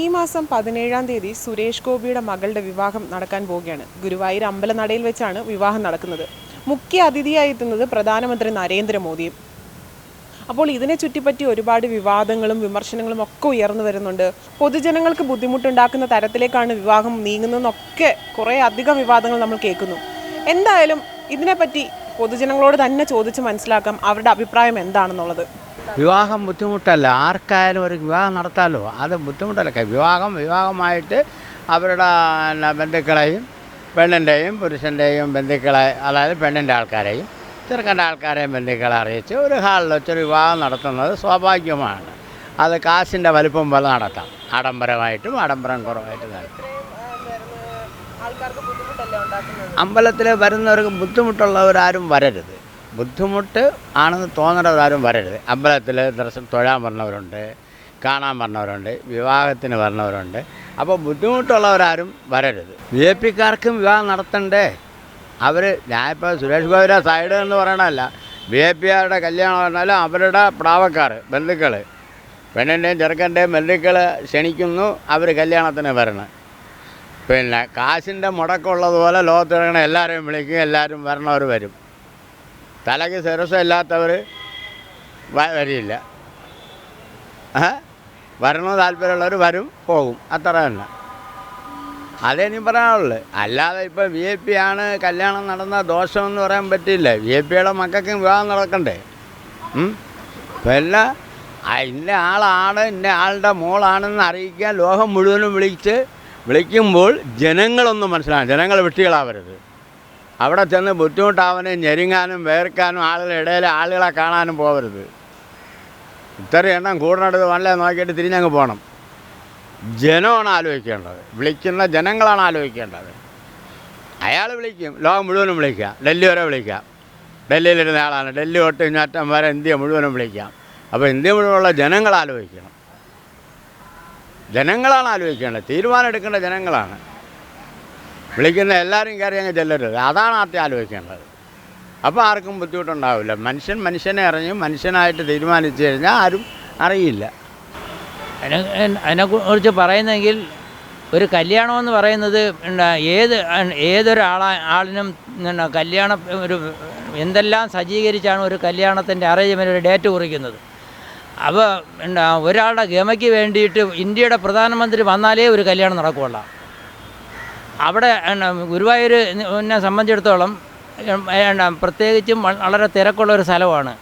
ഈ മാസം പതിനേഴാം തീയതി സുരേഷ് ഗോപിയുടെ മകളുടെ വിവാഹം നടക്കാൻ പോവുകയാണ്. ഗുരുവായൂർ അമ്പലനടയിൽ വെച്ചാണ് വിവാഹം നടക്കുന്നത്. മുഖ്യ അതിഥിയായി എത്തുന്നത് പ്രധാനമന്ത്രി നരേന്ദ്രമോദിയും അപ്പോൾ ഇതിനെ ചുറ്റിപ്പറ്റി ഒരുപാട് വിവാദങ്ങളും വിമർശനങ്ങളും ഒക്കെ ഉയർന്നു വരുന്നുണ്ട്. പൊതുജനങ്ങൾക്ക് ബുദ്ധിമുട്ടുണ്ടാക്കുന്ന തരത്തിലേക്കാണ് വിവാഹം നീങ്ങുന്നതെന്നൊക്കെ കുറേ അധികം വിവാദങ്ങൾ നമ്മൾ കേൾക്കുന്നു. എന്തായാലും ഇതിനെപ്പറ്റി പൊതുജനങ്ങളോട് തന്നെ ചോദിച്ച് മനസ്സിലാക്കാം അവരുടെ അഭിപ്രായം എന്താണെന്നുള്ളത്. വിവാഹം ബുദ്ധിമുട്ടല്ല. ആർക്കായാലും ഒരു വിവാഹം നടത്താമല്ലോ അത് ബുദ്ധിമുട്ടല്ല. വിവാഹം വിവാഹമായിട്ട് അവരുടെ ബന്ധുക്കളെയും പെണ്ണിന്റെയും പുരുഷന്റെയും ബന്ധുക്കളെ അതായത് പെണ്ണിന്റെ ആൾക്കാരെയും ചെറുക്കന്റെ ആൾക്കാരെയും ബന്ധുക്കളെ അറിയിച്ച് ഒരു ഹാളിൽ വെച്ചൊരു വിവാഹം നടത്തുന്നത് സ്വാഭാവികമാണ്. അത് കാശിന്റെ വലിപ്പം പോലെ നടത്താം. ആഡംബരമായിട്ടും ആഡംബരം കുറവായിട്ടും നടത്താം. അമ്പലത്തിൽ വരുന്നവർക്ക് ബുദ്ധിമുട്ടുള്ളവരാരും വരരുത്. ബുദ്ധിമുട്ട് ആണെന്ന് തോന്നുന്നവരാരും വരരുത്. അമ്പലത്തിൽ ദർശനം തൊഴാൻ പറഞ്ഞവരുണ്ട് കാണാൻ പറഞ്ഞവരുണ്ട് വിവാഹത്തിന് പറഞ്ഞവരുണ്ട് അപ്പോൾ ബുദ്ധിമുട്ടുള്ളവരാരും വരരുത്. വി എ പിക്കാർക്കും വിവാഹം നടത്തണ്ടേ? അവർ ഞാനിപ്പോൾ സുരേഷ് ഗോപിയുടെ സൈഡ് എന്ന് പറയണമല്ല വി എ പിക്കാരുടെ കല്യാണം പറഞ്ഞാലും അവരുടെ പ്രാവക്കാർ ബന്ധുക്കൾ പെണ്ണിന്റെയും ചെറുക്കന്റെയും ബന്ധുക്കൾ ക്ഷണിക്കുന്നു അവർ കല്യാണത്തിന് വരണം. പിന്നെ കാശിന്റെ മുടക്കമുള്ളതുപോലെ ലോകത്തിറങ്ങണ എല്ലാവരെയും വിളിക്കും എല്ലാവരും വരണവർ വരും. തലയ്ക്ക് ശിരസം ഇല്ലാത്തവർ വരില്ല. വരണോ താല്പര്യമുള്ളവർ വരും പോകും. അത്ര തന്നെ അതേ ഇനി പറയാനുള്ളു. അല്ലാതെ ഇപ്പം വി ഐ പി ആണ് കല്യാണം നടന്ന ദോഷമെന്ന് പറയാൻ പറ്റില്ല. വി ഐ പിയുടെ മക്കൾക്കും വിവാഹം നടക്കണ്ടേ? എല്ലാം ഇന്ന ആളാണ് ഇന്ന ആളുടെ മോളാണെന്ന് അറിയിക്കാൻ ലോകം മുഴുവനും വിളിച്ച് വിളിക്കുമ്പോൾ ജനങ്ങളൊന്നും മനസ്സിലാകും ജനങ്ങൾ വിട്ടികളാവരുത് അവിടെ ചെന്ന് ബുദ്ധിമുട്ടാവാനും ഞെരുങ്ങാനും വേർക്കാനും ആളുകളുടെ ഇടയിൽ ആളുകളെ കാണാനും പോകരുത് ഇത്രയും എണ്ണം കൂടുന്നിടത്ത് വല്ല നോക്കിയിട്ട് തിരിഞ്ഞങ്ങ് പോകണം ജനമാണ് ആലോചിക്കേണ്ടത്. വിളിക്കുന്ന ജനങ്ങളാണ് ആലോചിക്കേണ്ടത്. അയാൾ വിളിക്കും ലോകം മുഴുവനും വിളിക്കാം. ഡൽഹി വരെ വിളിക്കാം. ഡൽഹിയിലിരുന്ന ആളാണ്. ഡൽഹി തൊട്ട് ഇങ്ങാറ്റം വരെ ഇന്ത്യ മുഴുവനും വിളിക്കാം. അപ്പോൾ ഇന്ത്യ മുഴുവനുള്ള ജനങ്ങൾ ആലോചിക്കണം. ജനങ്ങളാണ് ആലോചിക്കേണ്ടത്. തീരുമാനം എടുക്കേണ്ട ജനങ്ങളാണ്. വിളിക്കുന്ന എല്ലാവരും കയറി അങ്ങ് ചെല്ലരുത്. അതാണ് ആദ്യം ആലോചിക്കേണ്ടത്. അപ്പോൾ ആർക്കും ബുദ്ധിമുട്ടുണ്ടാവില്ല. മനുഷ്യൻ മനുഷ്യനെ അറിഞ്ഞ് മനുഷ്യനായിട്ട് തീരുമാനിച്ചു കഴിഞ്ഞാൽ ആരും അറിയില്ല. അതിനെ അതിനെക്കുറിച്ച് പറയുന്നെങ്കിൽ ഒരു കല്യാണമെന്ന് പറയുന്നത് ഏത് ഏതൊരാളാ ആളിനും കല്യാണം ഒരു എന്തെല്ലാം സജ്ജീകരിച്ചാണ് ഒരു കല്യാണത്തിന്റെ അറേഞ്ച്മെന്റ് ഒരു ഡേറ്റ് കുറിക്കുന്നത്. അപ്പോൾ ഒരാളുടെ ഗമയ്ക്ക് വേണ്ടിയിട്ട് ഇന്ത്യയുടെ പ്രധാനമന്ത്രി വന്നാലേ ഒരു കല്യാണം നടക്കുകയുള്ളൂ. അവിടെ ഗുരുവായൂർ എന്നെ സംബന്ധിച്ചിടത്തോളം പ്രത്യേകിച്ചും വളരെ തിരക്കുള്ള ഒരു സ്ഥലമാണ്.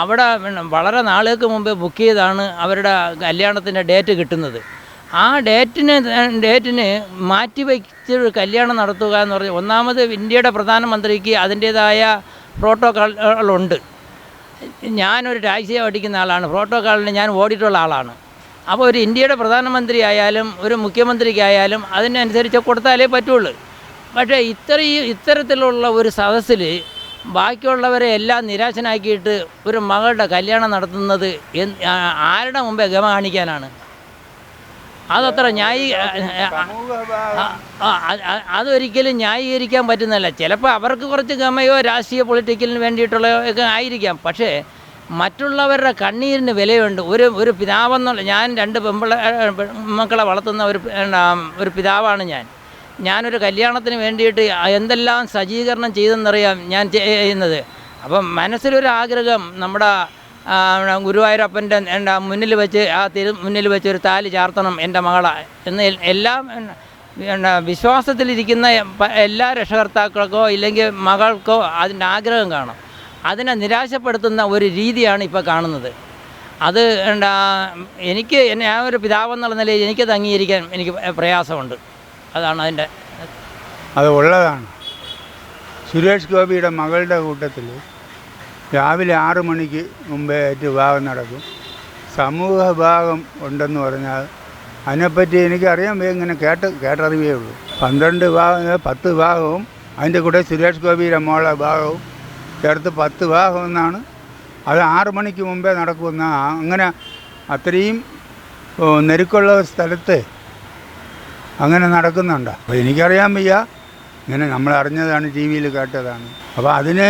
അവിടെ വളരെ നാളുകൾക്ക് മുമ്പേ ബുക്ക് ചെയ്താണ് അവരുടെ കല്യാണത്തിന്റെ ഡേറ്റ് കിട്ടുന്നത്. ആ ഡേറ്റിന് ഡേറ്റിന് മാറ്റി വച്ചൊരു കല്യാണം നടത്തുക എന്ന് പറഞ്ഞാൽ ഒന്നാമത് ഇന്ത്യയുടെ പ്രധാനമന്ത്രിക്ക് അതിന്റേതായ പ്രോട്ടോക്കോളുണ്ട് ഞാനൊരു ടാക്സി ഓടിക്കുന്ന ആളാണ്. പ്രോട്ടോക്കോളിന് ഞാൻ ഓടിയിട്ടുള്ള ആളാണ്. അപ്പോൾ ഒരു ഇന്ത്യയുടെ പ്രധാനമന്ത്രി ആയാലും ഒരു മുഖ്യമന്ത്രിക്കായാലും അതിനനുസരിച്ച് കൊടുത്താലേ പറ്റുള്ളൂ. പക്ഷേ ഇത്രയും ഇത്തരത്തിലുള്ള ഒരു സദസ്സിൽ ബാക്കിയുള്ളവരെ എല്ലാം നിരാശനാക്കിയിട്ട് ഒരു മകളുടെ കല്യാണം നടത്തുന്നത് ആരുടെ മുമ്പേ ഗമ കാണിക്കാനാണ് അതത്ര ന്യായീ അതൊരിക്കലും ന്യായീകരിക്കാൻ പറ്റുന്നതല്ല. ചിലപ്പോൾ അവർക്ക് കുറച്ച് ഗമയോ രാഷ്ട്രീയ പൊളിറ്റിക്കലിന് വേണ്ടിയിട്ടുള്ള ഒക്കെ ആയിരിക്കാം. പക്ഷേ മറ്റുള്ളവരുടെ കണ്ണീരിന് വിലയുണ്ട്. ഒരു ഒരു പിതാവെന്നുള്ള ഞാൻ രണ്ട് പെമ്പിള മക്കളെ വളർത്തുന്ന ഒരു ഒരു പിതാവാണ് ഞാൻ. ഞാനൊരു കല്യാണത്തിന് വേണ്ടിയിട്ട് എന്തെല്ലാം സജ്ജീകരണം ചെയ്തെന്നറിയാം ഞാൻ ചെയ്യുന്നത്. അപ്പം മനസ്സിലൊരു ആഗ്രഹം നമ്മുടെ ഗുരുവായൂരപ്പന്റെ എന്താ മുന്നിൽ വെച്ച് ആ തിരു മുന്നിൽ വെച്ച് ഒരു താലി ചാർത്തണം എന്റെ മകളെ എന്ന് എല്ലാം വിശ്വാസത്തിലിരിക്കുന്ന എല്ലാ രക്ഷകർത്താക്കൾക്കോ ഇല്ലെങ്കിൽ മകൾക്കോ അതിന്റെ ആഗ്രഹം കാണും. അതിനെ നിരാശപ്പെടുത്തുന്ന ഒരു രീതിയാണ് ഇപ്പോൾ കാണുന്നത്. അത് എന്താ എനിക്ക് എന്നെ ആ ഒരു പിതാവെന്നുള്ള നിലയിൽ എനിക്കത് അംഗീകരിക്കാൻ എനിക്ക് പ്രയാസമുണ്ട്. അതാണ് അതിന്റെ അത് ഉള്ളതാണ്. സുരേഷ് ഗോപിയുടെ മകളുടെ കൂട്ടത്തിൽ രാവിലെ ആറു മണിക്ക് മുമ്പേ ആയിട്ട് വിവാഹം നടക്കും. സമൂഹ വിഭാഗം ഉണ്ടെന്ന് പറഞ്ഞാൽ അതിനെപ്പറ്റി എനിക്കറിയാൻ ഇങ്ങനെ കേട്ട് കേട്ടറിവേ ഉള്ളൂ. പന്ത്രണ്ട് വിഭാഗം പത്ത് വിഭാഗവും അതിന്റെ കൂടെ സുരേഷ് ഗോപിയുടെ മോളെ വിവാഹവും ചേർത്ത് പത്ത് എന്നാണ് അത് ആറു മണിക്ക് മുമ്പേ നടക്കുമെന്ന്. അങ്ങനെ അത്രയും നെരുക്കുള്ള സ്ഥലത്ത് അങ്ങനെ നടക്കുന്നുണ്ട്. അപ്പോൾ എനിക്കറിയാൻ വയ്യ. ഇങ്ങനെ നമ്മൾ അറിഞ്ഞതാണ് ടി വിയിൽ കേട്ടതാണ്. അപ്പോൾ അതിന്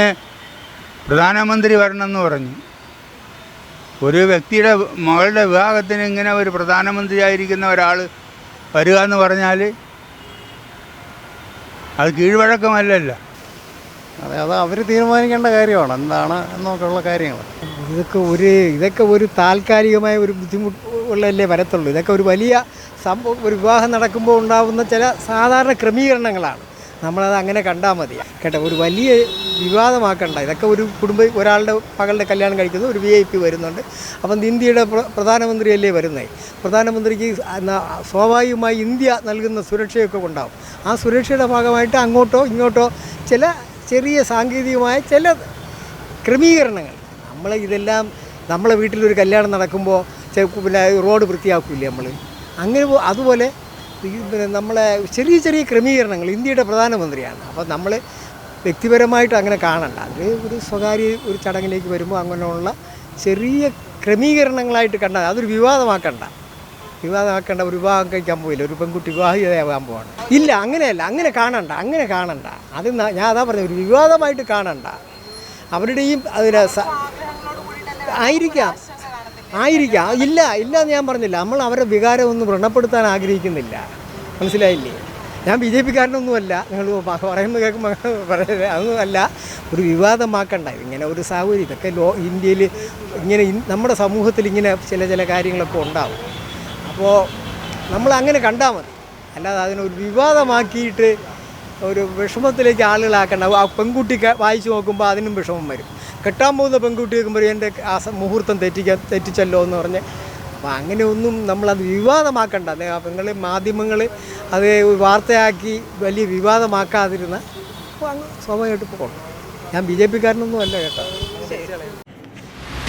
പ്രധാനമന്ത്രി വരണമെന്ന് പറഞ്ഞു. ഒരു വ്യക്തിയുടെ മകളുടെ വിവാഹത്തിന് ഇങ്ങനെ ഒരു പ്രധാനമന്ത്രിയായിരിക്കുന്ന ഒരാൾ വരിക എന്ന് പറഞ്ഞാൽ അത് കീഴ്വഴക്കമല്ലല്ലോ. അതെ അത് അവർ തീരുമാനിക്കേണ്ട കാര്യമാണ്. എന്താണ് എന്നൊക്കെയുള്ള കാര്യങ്ങൾ. ഇതൊക്കെ ഒരു ഇതൊക്കെ ഒരു താൽക്കാലികമായ ഒരു ബുദ്ധിമുട്ടുള്ളല്ലേ വരത്തുള്ളൂ. ഇതൊക്കെ ഒരു വലിയ സംഭവം ഒരു വിവാഹം നടക്കുമ്പോൾ ഉണ്ടാകുന്ന ചില സാധാരണ ക്രമീകരണങ്ങളാണ്. നമ്മളത് അങ്ങനെ കണ്ടാൽ മതി. കേട്ടോ ഒരു വലിയ വിവാദമാക്കണ്ട. ഇതൊക്കെ ഒരു കുടുംബ ഒരാളുടെ മകളുടെ കല്യാണം കഴിക്കുന്നു ഒരു വി ഐ പി വരുന്നുണ്ട്. അപ്പം ഇന്ത്യയുടെ പ്ര- പ്രധാനമന്ത്രിയല്ലേ വരുന്നത് പ്രധാനമന്ത്രിക്ക് സ്വാഭാവികമായി ഇന്ത്യ നൽകുന്ന സുരക്ഷയൊക്കെ ഉണ്ടാവും ആ സുരക്ഷയുടെ ഭാഗമായിട്ട് അങ്ങോട്ടോ ഇങ്ങോട്ടോ ചില ചെറിയ സാങ്കേതികമായ ചില ക്രമീകരണങ്ങൾ. നമ്മൾ ഇതെല്ലാം നമ്മളെ വീട്ടിലൊരു കല്യാണം നടക്കുമ്പോൾ പിന്നെ റോഡ് വൃത്തിയാക്കില്ലേ നമ്മൾ അങ്ങനെ അതുപോലെ പിന്നെ നമ്മളെ ചെറിയ ചെറിയ ക്രമീകരണങ്ങൾ ഇന്ത്യയുടെ പ്രധാനമന്ത്രിയാണ്. അപ്പോൾ നമ്മൾ വ്യക്തിപരമായിട്ട് അങ്ങനെ കാണണ്ട. അത് ഒരു സ്വകാര്യ ഒരു ചടങ്ങിലേക്ക് വരുമ്പോൾ അങ്ങനെയുള്ള ചെറിയ ക്രമീകരണങ്ങളായിട്ട് കണ്ടാൽ അതൊരു വിവാദമാക്കണ്ട. വിവാദമാക്കേണ്ട ഒരു വിവാഹം കഴിക്കാൻ പോയില്ല. ഒരു പെൺകുട്ടി വിവാഹിതയാകാൻ പോവാണ്. ഇല്ല അങ്ങനെയല്ല. അങ്ങനെ കാണണ്ട. അങ്ങനെ കാണണ്ട. അത് ഞാൻ അതാ പറഞ്ഞത്. ഒരു വിവാദമായിട്ട് കാണണ്ട. അവരുടെയും അതിന് ആയിരിക്കാം. ആയിരിക്കാം. ഇല്ല ഇല്ല എന്ന് ഞാൻ പറഞ്ഞില്ല. നമ്മൾ അവരുടെ വികാരം ഒന്നും വ്രണപ്പെടുത്താൻ ആഗ്രഹിക്കുന്നില്ല. മനസ്സിലായില്ലേ? ഞാൻ ബി ജെ പിക്കാരനൊന്നുമല്ല. നിങ്ങൾ പറയുന്നത് കേൾക്കുമ്പോൾ പറയുന്നത് അതൊന്നുമല്ല ഒരു വിവാദമാക്കണ്ട. ഇങ്ങനെ ഒരു സാഹചര്യം. ഇതൊക്കെ ലോ ഇന്ത്യയിൽ ഇങ്ങനെ നമ്മുടെ സമൂഹത്തിൽ ഇങ്ങനെ ചില ചില കാര്യങ്ങളൊക്കെ ഉണ്ടാവും. അപ്പോൾ നമ്മൾ അങ്ങനെ കണ്ടാൽ മതി. അല്ലാതെ അതിനൊരു വിവാദമാക്കിയിട്ട് ഒരു വിഷമത്തിലേക്ക് ആളുകളാക്കേണ്ട. ആ പെൺകുട്ടി വായിച്ചു നോക്കുമ്പോൾ അതിനും വിഷമം വരും. കെട്ടാൻ പോകുന്ന പെൺകുട്ടി നോക്കുമ്പോൾ എന്റെ ആ മുഹൂർത്തം തെറ്റിക്കാൻ തെറ്റിച്ചല്ലോ എന്ന് പറഞ്ഞ് അപ്പോൾ അങ്ങനെ ഒന്നും നമ്മളത് വിവാദമാക്കണ്ട. നിങ്ങൾ മാധ്യമങ്ങൾ അത് വാർത്തയാക്കി വലിയ വിവാദമാക്കാതിരുന്ന സ്വാഭാവികമായിട്ട് പോകണം. ഞാൻ ബി ജെ പിക്കാരനൊന്നും അല്ല കേട്ടോ.